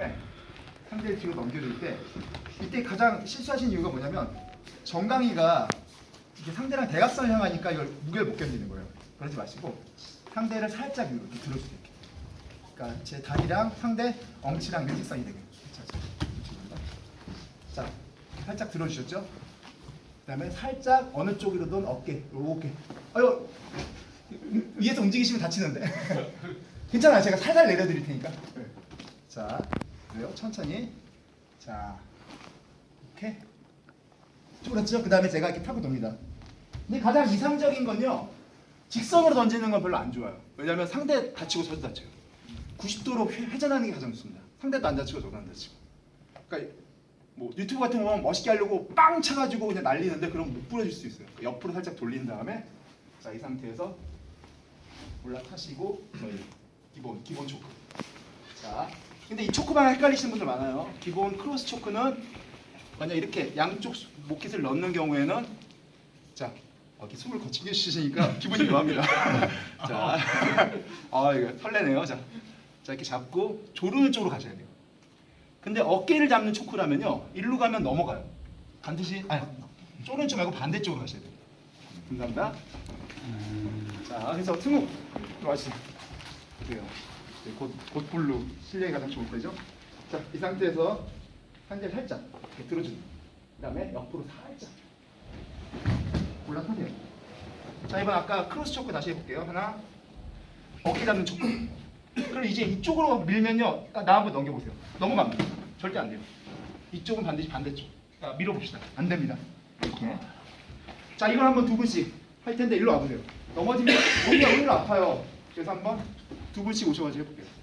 다음에 상대를 뒤로 넘겨줄 때 이때 가장 실수하신 이유가 뭐냐면 정강이가 이게 상대랑 대각선을 향하니까 이걸 무게를 못 견디는 거예요. 그러지 마시고 상대를 살짝 위로 이렇게 들어주세요. 그러니까 제 다리랑 상대 엉치랑 일직선이 되게. 자, 살짝 들어주셨죠? 그다음에 살짝 어느 쪽으로든 어깨, 이렇게. 아유, 위에서 움직이시면 다치는데. 괜찮아요. 제가 살살 내려드릴 테니까. 네. 자, 그래요. 천천히. 자, 이렇게. 그렇죠. 그 다음에 제가 이렇게 타고 돕니다. 근데 가장 이상적인 건요. 직선으로 던지는 건 별로 안 좋아요. 왜냐하면 상대 다치고 저도 다쳐요. 90도로 회전하는 게 가장 좋습니다. 상대도 안 다치고 저도 안 다치고. 그러니까 뭐 유튜브 같은 거 보면 멋있게 하려고 빵 차가지고 그냥 날리는데 그럼 못 부러질 수 있어요. 그러니까 옆으로 살짝 돌린 다음에 자 이 상태에서 올라타시고 저희 기본 기본 초크. 자, 근데 이 초크방 헷갈리시는 분들 많아요. 기본 크로스 초크는 만약 이렇게 양쪽 목깃을 넣는 경우에는 자 어, 이렇게 숨을 거치게 쉬시니까 기분이 묘합니다. 자, 아 이거 설레네요. 자, 자 이렇게 잡고 조르는 쪽으로 가셔야 돼요. 근데 어깨를 잡는 초크라면요, 일로 가면 넘어가요. 반드시 아니 쪼는 쪽 말고 반대쪽으로 가셔야 돼요. 감사합니다. 자, 그래서 승우 들어가시죠. 그래요. 이제 곧, 곧 블루 실력이 가장 좋을 때죠. 자, 이 상태에서 상대를 살짝 들어주는. 그다음에 옆으로 살짝 올라타세요. 자, 이번 아까 크로스 초크 다시 해볼게요. 하나, 어깨 잡는 초크. 그럼 이제 이쪽으로 밀면요, 나 한번 넘겨보세요. 넘어갑니다. 절대 안 돼요. 이쪽은 반드시 반대쪽. 자, 밀어봅시다. 안 됩니다. 이렇게. 자, 이걸 한번 두 분씩 할 텐데 일로 와보세요. 넘어지면 여기가 오히려 아파요. 그래서 한번 두 분씩 오셔가지고 해볼게요.